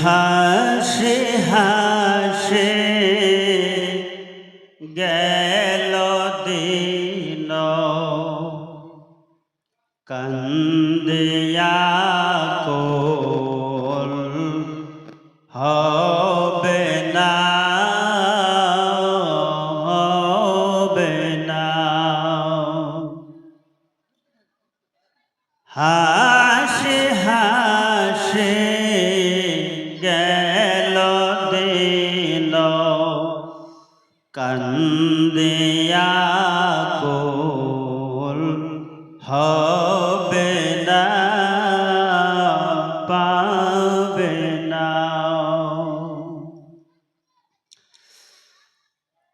হাসে হাসে গেল দিন। কান্দিয়া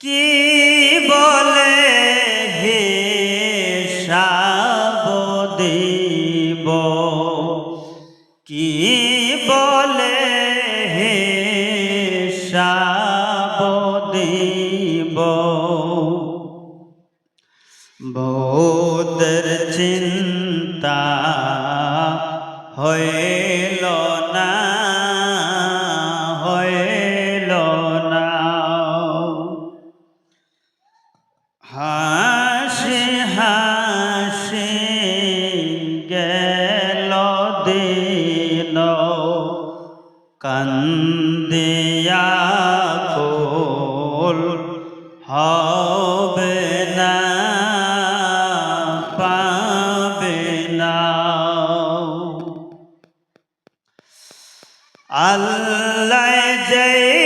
কি বলে হিসাব দিব? কি বলে হিসাব দিব? বৌদের চিন্তা হইল কান্দিয়া কোল হবে না পাবে না। আল্লাহ যেই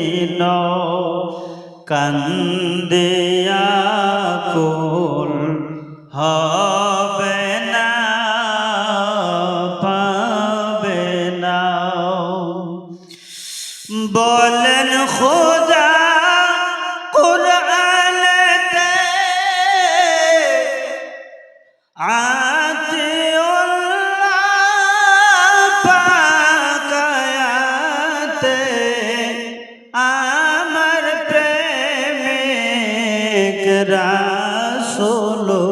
দিন কান্দিয়া কুল হবে না পাবে না। বলেন খোদা প্রেমিক রাসূলুল্লাহ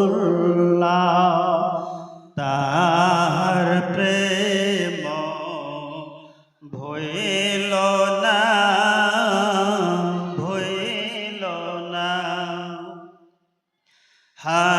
তার প্রেম ভইল না ভইল না। হা